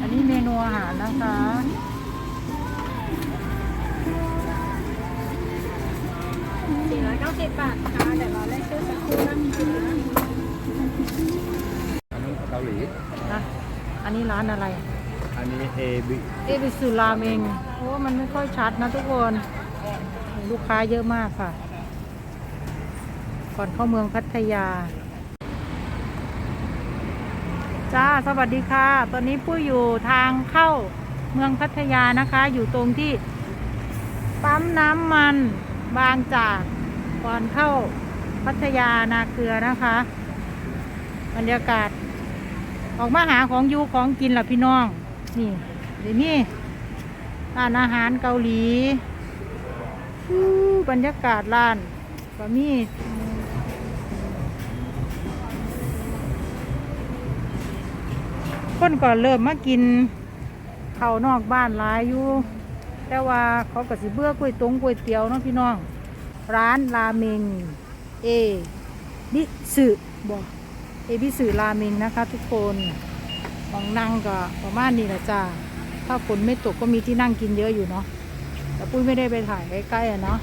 อันนี้เมนูอาหารนะคะสี่ร้อยเก้าสิบบาทค่ะเดี๋ยวเราได้ชื่อสักคู่นะคะอันนี้เกาหลีอันนี้ร้านอะไร อันนี้เอบิเอบิสุราเมงโอ้มันไม่ค่อยชัดนะทุกคน ลูกค้าเยอะมากค่ะ ก่อนเข้าเมืองพัทยา จ้าสวัสดีค่ะ ตอนนี้ปุ้ยอยู่ทางเข้าเมืองพัทยานะคะ อยู่ตรงที่ปั๊มน้ำมันบางจากก่อนเข้าพัทยานาเกลือนะคะ บรรยากาศ ออกมาหาของยูของกินล่ะพี่น้อง นี่เดี๋ยวนี้ร้านอาหารเกาหลีบรรยากาศร้านก็มี คนก่อนเริ่มมากินเขานอกบ้านหลายอยู่ แต่ว่าเขาก็สิเบื่อก๋วยตงก๋วยเตี๋ยวเนาะพี่น้อง ร้านราเมงเอบิสึบอกเอบิสึราเมงนะคะ ทุกคนมองนั่งก็ประมาณนี้แหละจ้าถ้าฝนไม่ตกก็มีที่นั่งกินเยอะอยู่เนาะแต่ปุ้ยไม่ได้ไปถ่ายใกล้ๆอะเนาะ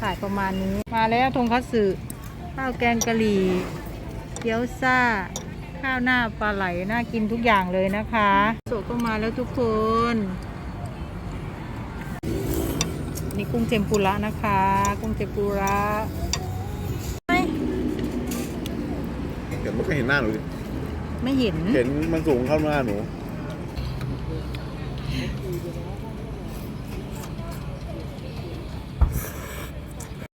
ถ่ายประมาณนี้มาแล้วทงคัตสึข้าวแกงกะหรี่เกี๊ยวซ่า ข้าวหน้าปลาไหลน่ากินทุกอย่างเลยนะคะโซก็มาแล้วทุกคน นี่กุ้งเจมปุระนะคะ กุ้งเจมปุระเห็นไม่เคยเห็นหน้าหนูดิไม่เห็น เห็นมันสูงเข้าหน้าหนูก